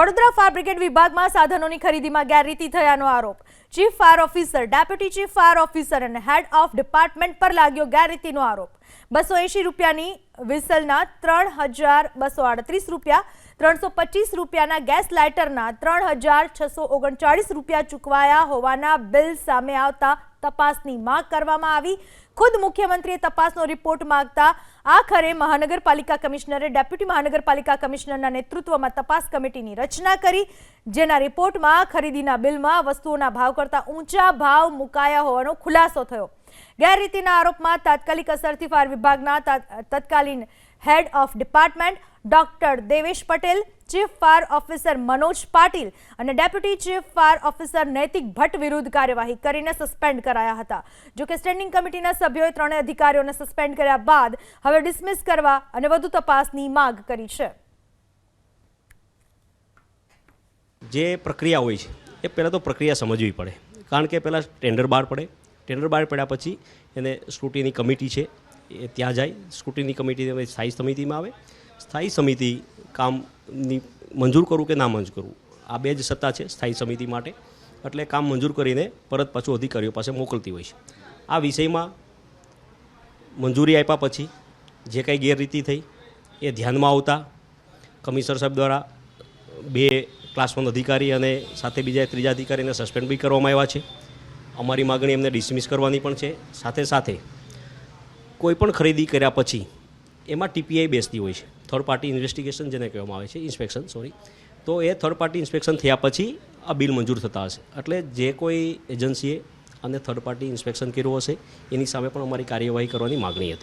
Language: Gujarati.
વડોદરા ફાયર બ્રિગેડ વિભાગમાં સાધનોની ખરીદીમાં ગેરરીતિ થયાનો આરોપ. Chief fire officer, deputy chief fire officer અને હેડ ઓફ ડિપાર્ટમેન્ટ પર લાગ્યો ગેરરીતિનો આરોપ. બસો એંશી રૂપિયાની વિસલના ત્રણ હજાર બસો આડત્રીસ રૂપિયા, ત્રણસો પચીસ રૂપિયાના ગેસ લાઇટરના ત્રણ હજાર છસો ઓગણચાળીસ રૂપિયા ચૂકવાયા હોવાના બિલ સામે આવતા તપાસની માંગ કરવામાં આવી. ખુદ મુખ્યમંત્રીએ તપાસનો રિપોર્ટ માંગતા આખરે મહાનગરપાલિકા કમિશનરે ડેપ્યુટી મહાનગરપાલિકા કમિશનરના નેતૃત્વમાં તપાસ કમિટીની રચના કરી, જેના રિપોર્ટમાં ખરીદીના બિલમાં વસ્તુઓના ભાવ કરતાં ઊંચા ભાવ મુકાયા હોવાનો ખુલાસો થયો. ગેરરીતિના આરોપમાં તાત્કાલિક અસરથી ફાયર વિભાગના તત્કાલીન head of department doctor Devesh Patel, chief fire officer Manoj Patil અને ડેપ્યુટી ચીફ ફાયર ઓફિસર નૈતિક ભટ્ટ વિરુદ્ધ કાર્યવાહી કરીને સસ્પેન્ડ કરાયા હતા. જો કે સ્ટેન્ડિંગ કમિટીના સભ્યોએ ત્રણેય અધિકારીઓને સસ્પેન્ડ કર્યા બાદ હવે ડિસમિસ કરવા અને વધુ તપાસની માંગ કરી છે. જે પ્રક્રિયા હોય છે, એ પહેલાં તો પ્રક્રિયા સમજવી પડે. કારણ કે પહેલાં ટેન્ડર બહાર પડે. ટેન્ડર બહાર પડ્યા પછી એને સ્ક્રુટીની કમિટી છે, એ ત્યાં જાય. સ્ક્રુટીની કમિટી સ્થાયી સમિતિમાં આવે. સ્થાયી સમિતિ કામની મંજૂર કરું કે ના મંજૂર કરવું આ બે જ સત્તા છે સ્થાયી સમિતિ માટે. એટલે કામ મંજૂર કરીને પરત પાછું અધિકારીઓ પાસે મોકલતી હોય છે. આ વિષયમાં મંજૂરી આપ્યા પછી જે કંઈ ગેરરીતિ થઈ એ ધ્યાનમાં આવતા કમિશનર સાહેબ દ્વારા બે ક્લાસ વન અધિકારી અને સાથે બીજા ત્રીજા અધિકારીને સસ્પેન્ડ બી કરવામાં આવ્યા છે. અમારી માગણી એમને ડિસમિસ કરવાની પણ છે. સાથે સાથે કોઈ પણ ખરીદી કર્યા પછી એમાં ટીપીઆઈ બેસતી હોય છે. થર્ડ પાર્ટી ઇન્વેસ્ટિગેશન જેને કહેવામાં આવે છે ઇન્સ્પેક્શન સોરી તો એ થર્ડ પાર્ટી ઇન્સ્પેક્શન થયા પછી આ બિલ મંજૂર થતા હશે. એટલે જે કોઈ એજન્સીએ અને થર્ડ પાર્ટી ઇન્સ્પેક્શન કર્યું હશે, એની સામે પણ અમારી કાર્યવાહી કરવાની માગણી હતી.